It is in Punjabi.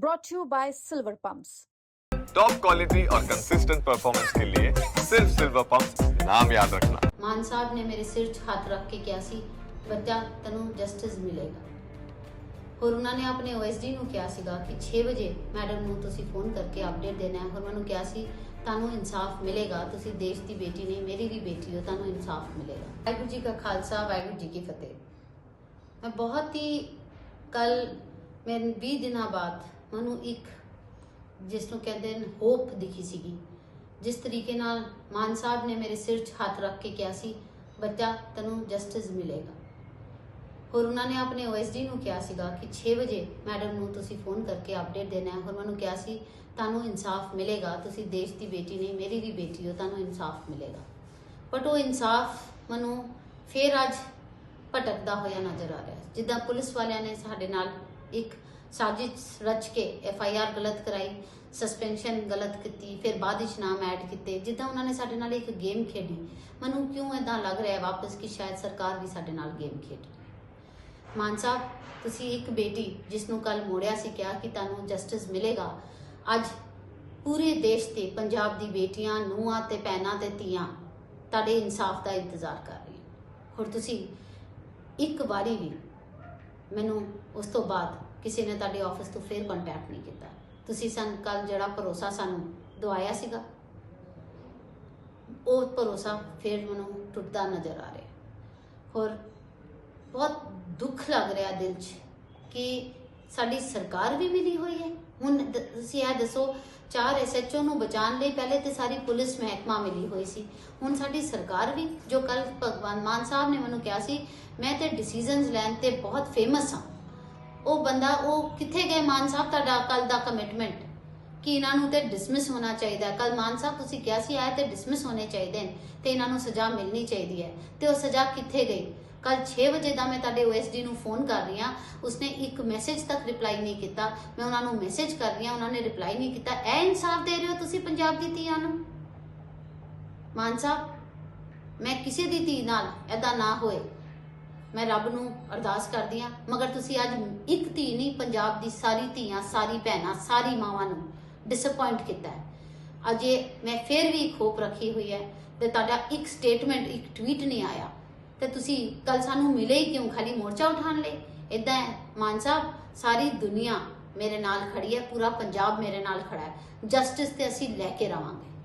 brought to you by Silver Pumps. Top quality और कंसिस्टेंट परफॉर्मेंस के लिए सिर्फ सिल्वर पंप नाम याद रखना ਮਾਨ ਸਾਹਿਬ ਨੇ ਮੇਰੇ ਸਿਰ 'ਚ ਹੱਥ ਰੱਖ ਕੇ ਕਿਹਾ ਸੀ ਬੱਚਾ ਤੈਨੂੰ ਜਸਟਿਸ ਮਿਲੇਗਾ ਹੋਰ ਉਹਨਾਂ ਨੇ ਆਪਣੇ ਓਐਸਡੀ ਨੂੰ ਕਿਹਾ ਸੀਗਾ ਕਿ 6 ਵਜੇ ਮੈਡਮ ਨੂੰ ਤੁਸੀਂ ਫੋਨ ਕਰਕੇ ਅਪਡੇਟ ਦੇਣਾ ਹੈ ਹੋਰ ਮੈਨੂੰ ਕਿਹਾ ਸੀ ਤੁਹਾਨੂੰ ਇਨਸਾਫ ਮਿਲੇਗਾ ਤੁਸੀਂ ਦੇਸ਼ ਦੀ ਬੇਟੀ ਨਹੀਂ ਮੇਰੀ ਵੀ ਬੇਟੀ ਹੋ ਤੁਹਾਨੂੰ ਇਨਸਾਫ ਮਿਲੇਗਾ ਵਾਹਿਗੁਰੂ ਜੀ ਕਾ ਖਾਲਸਾ ਵਾਹਿਗੁਰੂ ਜੀ ਕੀ ਫਤਿਹ ਮੈਂ ਬਹੁਤ ਹੀ ਕੱਲ ਮੈਂ 20 ਦਿਨਾਂ ਬਾਅਦ ਮੈਨੂੰ ਇੱਕ, ਜਿਸ ਨੂੰ ਕਹਿੰਦੇ ਨੇ ਹੋਪ ਦਿਖੀ ਸੀਗੀ। ਜਿਸ ਤਰੀਕੇ ਨਾਲ ਮਾਨ ਸਾਹਿਬ ਨੇ ਮੇਰੇ ਸਿਰ 'ਚ ਹੱਥ ਰੱਖ ਕੇ ਕਿਹਾ ਸੀ, ਬੱਚਾ, ਤੈਨੂੰ ਜਸਟਿਸ ਮਿਲੇਗਾ। ਹੋਰ ਉਹਨਾਂ ਨੇ ਆਪਣੇ ਓਐਸਡੀ ਨੂੰ ਕਿਹਾ ਸੀਗਾ ਕਿ 6 ਵਜੇ ਮੈਡਮ ਨੂੰ ਤੁਸੀਂ ਫੋਨ ਕਰਕੇ ਅਪਡੇਟ ਦੇਣਾ ਹੈ। ਹੋਰ ਮੈਨੂੰ ਕਿਹਾ ਸੀ, ਤੁਹਾਨੂੰ ਇਨਸਾਫ ਮਿਲੇਗਾ। ਤੁਸੀਂ ਦੇਸ਼ ਦੀ ਬੇਟੀ ਨਹੀਂ, ਮੇਰੀ ਵੀ ਬੇਟੀ ਹੋ, ਤੁਹਾਨੂੰ ਇਨਸਾਫ ਮਿਲੇਗਾ। ਬਟ ਉਹ ਇਨਸਾਫ ਮੈਨੂੰ ਫੇਰ ਅੱਜ ਭਟਕਦਾ ਹੋਇਆ ਨਜ਼ਰ ਆ ਰਿਹਾ ਜਿੱਦਾਂ ਪੁਲਿਸ ਵਾਲਿਆਂ ਨੇ ਸਾਡੇ ਨਾਲ ਇੱਕ ਸਾਜ਼ਿਸ਼ ਰਚ ਕੇ ਐਫ ਆਈ ਆਰ ਗਲਤ ਕਰਾਈ ਸਸਪੈਂਸ਼ਨ ਗਲਤ ਕੀਤੀ, ਫਿਰ ਬਾਅਦ ਵਿੱਚ ਨਾਮ ਐਡ ਕੀਤੇ, ਜਿੱਦਾਂ ਉਹਨਾਂ ਨੇ ਸਾਡੇ ਨਾਲ ਇੱਕ ਗੇਮ ਖੇਡੀ। ਮੈਨੂੰ ਕਿਉਂ ਇਦਾਂ ਲੱਗ ਰਿਹਾ ਹੈ ਵਾਪਸ ਕਿ ਸ਼ਾਇਦ ਸਰਕਾਰ ਵੀ ਸਾਡੇ ਨਾਲ ਗੇਮ ਖੇਡ? ਮਾਨ ਸਾਹਿਬ, ਤੁਸੀਂ ਇੱਕ ਬੇਟੀ ਜਿਸ ਨੂੰ ਕੱਲ ਮੋੜਿਆ ਸੀ, ਕਿਹਾ ਕਿ ਤੁਹਾਨੂੰ ਜਸਟਿਸ ਮਿਲੇਗਾ। ਅੱਜ ਪੂਰੇ ਦੇਸ਼ ਤੇ ਪੰਜਾਬ ਦੀ ਬੇਟੀਆਂ, ਨੂੰਹਾਂ ਤੇ ਭੈਣਾਂ ਤੇ ਧੀਆਂ ਤੁਹਾਡੇ ਇਨਸਾਫ ਦਾ ਇੰਤਜ਼ਾਰ ਕਰ ਰਹੀਆਂ ਹੋਰ ਤੁਸੀਂ ਇੱਕ ਵਾਰੀ ਵੀ ਮੈਨੂੰ ਉਸ ਤੋਂ ਬਾਅਦ ਕਿਸੇ ਨੇ ਤੁਹਾਡੇ ਆਫਿਸ ਤੋਂ ਫੇਰ ਕੰਟੈਕਟ ਨਹੀਂ ਕੀਤਾ। ਤੁਸੀਂ ਸਾਨੂੰ ਕੱਲ ਜਿਹੜਾ ਭਰੋਸਾ ਸਾਨੂੰ ਦਵਾਇਆ ਸੀਗਾ, ਉਹ ਭਰੋਸਾ ਫੇਰ ਮੈਨੂੰ ਟੁੱਟਦਾ ਨਜ਼ਰ ਆ ਰਿਹਾ। ਹੋਰ ਬਹੁਤ ਦੁੱਖ ਲੱਗ ਰਿਹਾ ਦਿਲ 'ਚ ਕਿ ਸਾਡੀ ਸਰਕਾਰ ਵੀ ਮਿਲੀ ਹੋਈ ਹੈ। ਹੁਣ ਤੁਸੀਂ ਇਹ ਦੱਸੋ, ਚਾਰ ਐਸਐਚਓ ਨੂੰ ਬਚਾਉਣ ਲਈ ਪਹਿਲੇ ਤੇ ਸਾਰੀ ਪੁਲਿਸ ਮਹਿਕਮਾ ਮਿਲੀ ਹੋਈ ਸੀ। ਹੁਣ ਸਾਡੀ ਸਰਕਾਰ ਵੀ, ਜੋ ਕੱਲ ਭਗਵਾਨ ਮਾਨ ਸਾਹਿਬ ਨੇ ਮੈਨੂੰ ਕਿਹਾ ਸੀ, ਮੈਂ ਤੇ ਡਿਸੀਜਨਸ ਲੈਣ ਤੇ ਬਹੁਤ ਫੇਮਸ ਹਾਂ। ਉਹ ਬੰਦਾ, ਉਹ ਕਿੱਥੇ ਗਏ? ਮਾਨ ਸਾਹਿਬ, ਤੁਹਾਡਾ ਕੱਲ ਦਾ ਕਮਿਟਮੈਂਟ ਕਿ ਇਹਨਾਂ ਨੂੰ ਤੇ ਡਿਸਮਿਸ ਹੋਣਾ ਚਾਹੀਦਾ ਕੱਲ ਮਾਨ ਸਾਹਿਬ, ਤੁਸੀਂ ਕਿਹਾ ਸੀ, ਆਏ ਤੇ ਡਿਸਮਿਸ ਹੋਣੇ ਚਾਹੀਦੇ ਨੇ ਤੇ ਇਹਨਾਂ ਨੂੰ ਸਜ਼ਾ ਮਿਲਣੀ ਚਾਹੀਦੀ ਹੈ। ਤੇ ਉਹ ਸਜ਼ਾ ਕਿੱਥੇ ਗਈ? ਕੱਲ 6 ਵਜੇ ਦਾ ਮੈਂ ਤੁਹਾਡੇ ਓਐਸਡੀ ਨੂੰ ਫੋਨ ਕਰ ਰਹੀ ਹਾਂ। ਉਸਨੇ ਇੱਕ ਮੈਸੇਜ ਤੱਕ ਰਿਪਲਾਈ ਨਹੀਂ ਕੀਤਾ। ਮੈਂ ਉਹਨਾਂ ਨੂੰ ਮੈਸੇਜ ਕਰ ਰਹੀ ਹਾਂ, ਉਹਨਾਂ ਨੇ ਰਿਪਲਾਈ ਨਹੀਂ ਕੀਤਾ। ਇਹ ਇਨਸਾਫ ਦੇ ਰਹੇ ਹੋ ਤੁਸੀਂ ਪੰਜਾਬ ਦੀ ਧੀਆਂ ਨੂੰ? ਮਾਨ ਸਾਹਿਬ, ਮੈਂ ਕਿਸੇ ਦੀ ਧੀ ਨਾਲ ਐਦਾਂ ਨਾ ਹੋਏ। ਮੈਂ ਰੱਬ ਨੂੰ ਅਰਦਾਸ ਕਰਦੀ ਆ ਮਗਰ ਤੁਸੀਂ ਅੱਜ ਇੱਕ ਧੀ ਨਹੀਂ, ਪੰਜਾਬ ਦੀ ਸਾਰੀ ਧੀਆਂ, ਸਾਰੀ ਭੈਣਾਂ, ਸਾਰੀ ਮਾਵਾਂ ਨੂੰ ਡਿਸਪਾਇੰਟ ਕੀਤਾ ਹੈ। ਅਜੇ ਮੈਂ ਫਿਰ ਵੀ ਇੱਕ ਹੋਪ ਰੱਖੀ ਹੋਈ ਹੈ ਤੇ ਤੁਹਾਡਾ ਇੱਕ ਸਟੇਟਮੈਂਟ ਇੱਕ ਟਵੀਟ ਨਹੀਂ ਆਇਆ। ਤੇ ਤੁਸੀਂ ਕੱਲ ਸਾਨੂੰ ਮਿਲੇ ਹੀ ਕਿਉਂ? ਖਾਲੀ ਮੋਰਚਾ ਉਠਾਣ ਲਈ। ਇਦਾਂ ਹੈ, ਮਾਨ ਸਾਹਿਬ, ਸਾਰੀ ਦੁਨੀਆ ਮੇਰੇ ਨਾਲ ਖੜੀ ਹੈ, ਪੂਰਾ ਪੰਜਾਬ ਮੇਰੇ ਨਾਲ ਖੜਾ ਹੈ। ਜਸਟਿਸ ਤੇ ਅਸੀਂ ਲੈ ਕੇ ਰਵਾਂਗੇ।